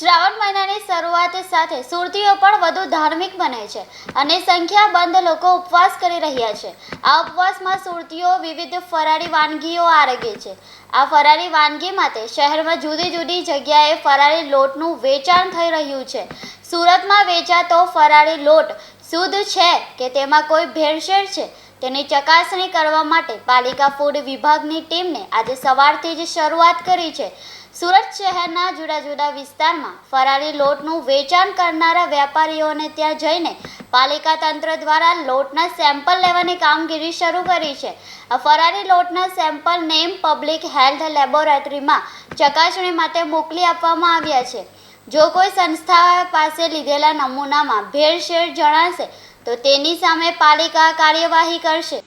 શ્રાવણ મહિનાની શરૂઆત સાથે સુરતીઓ પણ વધુ ધાર્મિક બને છે અને સંખ્યાબંધ લોકો ઉપવાસ કરી રહ્યા છે. આ ઉપવાસમાં સુરતીઓ વિવિધ ફરાળી વાનગીઓ આરગે છે. આ ફરાળી વાનગી માટે શહેરમાં જુદી જુદી જગ્યાએ ફરાળી લોટનું વેચાણ થઈ રહ્યું છે. સુરતમાં વેચાતો ફરાળી લોટ શુદ્ધ છે કે તેમાં કોઈ ભેળસેળ છે? તેની ચકાસણી કરવા માટે પાલિકા ફૂડ વિભાગની ટીમને આજે સવારથી જ શરૂઆત કરી છે. સુરત શહેરના જુદા જુદા વિસ્તારમાં ફરારી લોટનું વેચાણ કરનારા વેપારીઓને ત્યાં જઈને પાલિકા તંત્ર દ્વારા લોટના સેમ્પલ લેવાની કામગીરી શરૂ કરી છે. આ ફરારી લોટના સેમ્પલ નેમ પબ્લિક હેલ્થ લેબોરેટરીમાં ચકાસણી માટે મોકલી આપવામાં આવ્યા છે. જો કોઈ સંસ્થા પાસે લીધેલા નમૂનામાં ભેળસેળ જણાશે, તો તેની સામે પાલિકા કાર્યવાહી કરશે.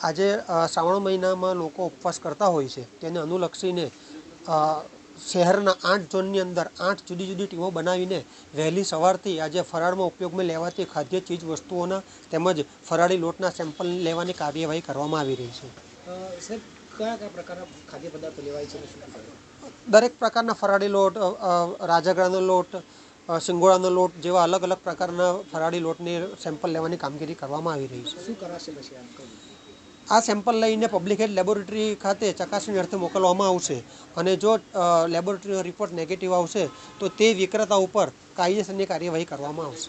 આજે શ્રાવણ મહિનામાં લોકો ઉપવાસ કરતા હોય છે. તેને અનુલક્ષીને શહેરના આઠ ઝોનની અંદર આઠ જુદી જુદી ટીમો બનાવીને વહેલી સવારથી આજે ફરાળમાં ઉપયોગમાં લેવાતી ખાદ્ય ચીજ વસ્તુઓના તેમજ ફરાળી લોટના સેમ્પલ લેવાની કાર્યવાહી કરવામાં આવી રહી છે. સાહેબ કયા કયા પ્રકારના ખાદ્ય પદાર્થો લેવાય છે અને શું કહેવાય દરેક પ્રકારના ફરાળી લોટ અ, લોટ સિંગોળાનો લોટ જેવા અલગ અલગ પ્રકારના ફરાળી લોટની સેમ્પલ લેવાની કામગીરી કરવામાં આવી રહી છે. શું કરાશે પછી આ સેમ્પલ લઈને પબ્લિક હેલ્થ લેબોરેટરી ખાતે ચકાસણી અર્થે મોકલવામાં આવશે. અને જો લેબોરેટરીનો રિપોર્ટ નેગેટિવ આવશે, તો તે વિક્રેતા ઉપર કાયદેસરની કાર્યવાહી કરવામાં આવશે.